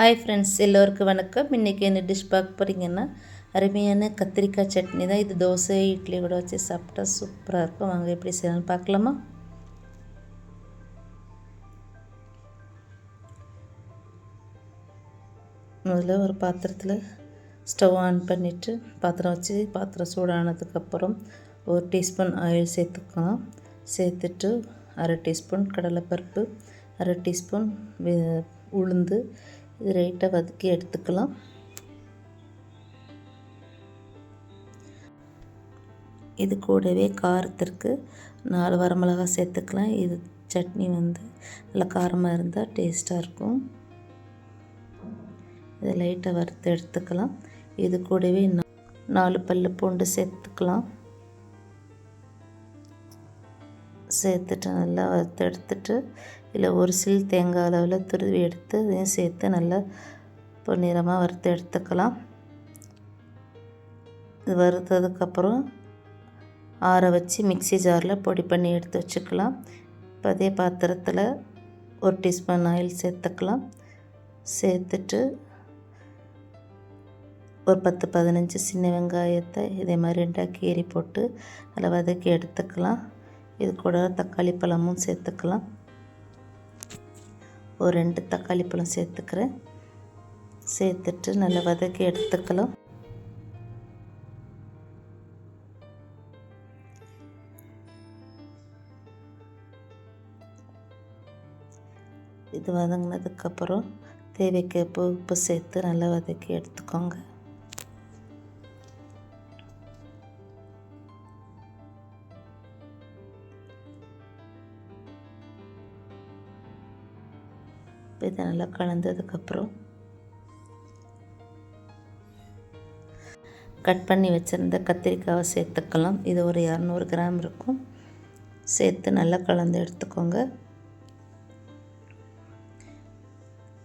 Hi friends எல்லோருக்கும் வணக்கம். இன்றைக்கி என்ன டிஷ் பார்க்க போகிறீங்கன்னா அருமையான கத்திரிக்காய் சட்னி தான். இது தோசை இட்லி கூட வச்சு சாப்பிட்டா சூப்பராக இருக்கும். வாங்க எப்படி செய்யணும்னு பார்க்கலாமா? முதல்ல ஒரு பாத்திரத்தில் ஸ்டவ் ஆன் பண்ணிவிட்டு பாத்திரம் வச்சு பாத்திரம் சூடானதுக்கப்புறம் ஒரு டீஸ்பூன் ஆயில் சேர்த்துக்கலாம். சேர்த்துட்டு அரை டீஸ்பூன் கடலைப்பருப்பு அரை டீஸ்பூன் உளுந்து இது ரைட்டாக வதக்கி எடுத்துக்கலாம். இது கூடவே காரத்திற்கு நாலு வரமிளகா சேர்த்துக்கலாம். இது சட்னி வந்து நல்லா காரமாக இருந்தால் டேஸ்ட்டாக இருக்கும். இதை லைட்டாக வறுத்து எடுத்துக்கலாம். இது கூடவே நாலு பல் பூண்டு சேர்த்துக்கலாம். சேர்த்துட்டு நல்லா வறுத்து எடுத்துட்டு இல்லை ஒரு சில் தேங்காய் அளவில் துருவி எடுத்து இதையும் சேர்த்து நல்லா பொன்னிறமாக வறுத்து எடுத்துக்கலாம். இது வறுத்ததுக்கப்புறம் ஆற வச்சு மிக்சி ஜாரில் பொடி பண்ணி எடுத்து வச்சுக்கலாம். இப்போ அதே பாத்திரத்தில் ஒரு டீஸ்பூன் ஆயில் சேர்த்துக்கலாம். சேர்த்துட்டு ஒரு பத்து பதினஞ்சு சின்ன வெங்காயத்தை இதே மாதிரி ரெண்டாக கீறி போட்டு நல்லா வதக்கி எடுத்துக்கலாம். இது கூட தக்காளி பழமும் சேர்த்துக்கலாம். ஒரு ரெண்டு தக்காளி பழம் சேர்த்துக்கிறேன். சேர்த்துட்டு நல்லா வதக்கி எடுத்துக்கலாம். இது வதங்கினதுக்கப்புறம் தேவைக்கு உப்பு சேர்த்து நல்லா வதக்கி எடுத்துக்கோங்க. இதை நல்லா கலந்ததுக்கப்புறம் கட் பண்ணி வச்சுருந்த கத்திரிக்காவை சேர்த்துக்கலாம். இது ஒரு இரநூறு கிராம் இருக்கும். சேர்த்து நல்லா கலந்து எடுத்துக்கோங்க.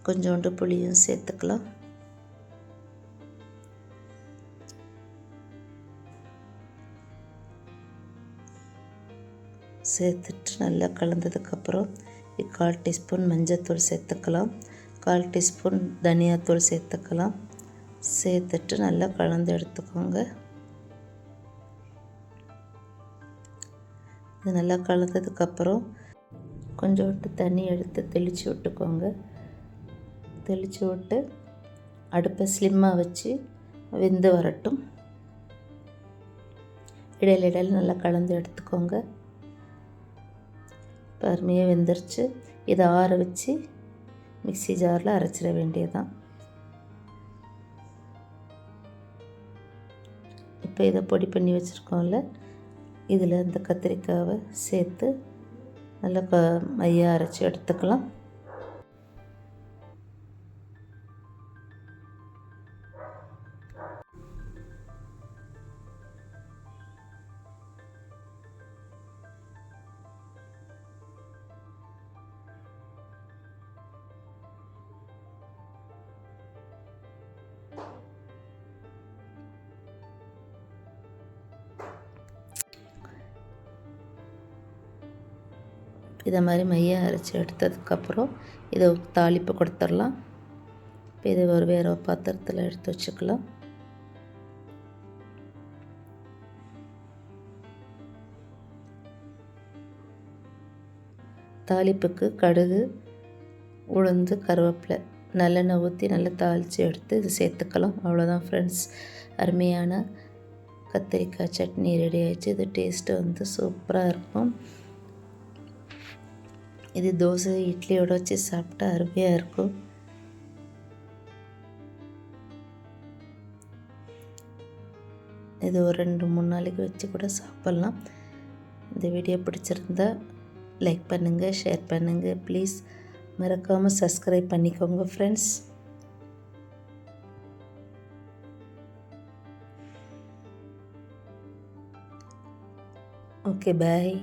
கொஞ்சோண்டு புளியும் சேர்த்துக்கலாம். சேர்த்துட்டு நல்லா கலந்ததுக்கப்புறம் கால் டீஸ்பூன் மஞ்சத்தூள் சேர்த்துக்கலாம். கால் டீஸ்பூன் தனியாத்தூள் சேர்த்துக்கலாம். சேர்த்துட்டு நல்லா கலந்து எடுத்துக்கோங்க. இது நல்லா கலந்ததுக்கப்புறம் கொஞ்சோண்டு தண்ணி எடுத்து தெளித்து விட்டுக்கோங்க. தெளித்து விட்டு அடுப்பை ஸ்லிம்மாக வச்சு வெந்து வரட்டும். இடையில இடையில நல்லா கலந்து எடுத்துக்கோங்க. அருமையாக வெந்துருச்சு. இதை ஆற வச்சு மிக்சி ஜாரில் அரைச்சிட வேண்டியதுதான். இப்போ இதை பொடி பண்ணி வச்சுருக்கோம்ல. இதில் இந்த கத்திரிக்காவை சேர்த்து நல்லா க மையாக அரைச்சி எடுத்துக்கலாம். இதை மாதிரி மையம் அரைச்சி எடுத்ததுக்கப்புறம் இதை தாளிப்பு கொடுத்துடலாம். இப்போ இதை ஒரு வேறு பாத்திரத்தில் எடுத்து வச்சுக்கலாம். தாளிப்புக்கு கடுகு உளுந்து கருவேப்பிலை நல்லெண்ணெய் ஊற்றி நல்லா தாளித்து எடுத்து இது சேர்த்துக்கலாம். அவ்வளோதான் ஃப்ரெண்ட்ஸ் அருமையான கத்திரிக்காய் சட்னி ரெடி ஆயிடுச்சு. இது டேஸ்ட்டு வந்து சூப்பராக இருக்கும். இது தோசை இட்லியோட வச்சு சாப்பிட்டா அருமையாக இருக்கும். இது ஒரு ரெண்டு மூணு நாளைக்கு வச்சு கூட சாப்பிட்லாம். இந்த வீடியோ பிடிச்சிருந்தா லைக் பண்ணுங்கள் ஷேர் பண்ணுங்கள் ப்ளீஸ் மறக்காமல் சப்ஸ்கிரைப் பண்ணிக்கோங்க ஃப்ரெண்ட்ஸ். Okay bye.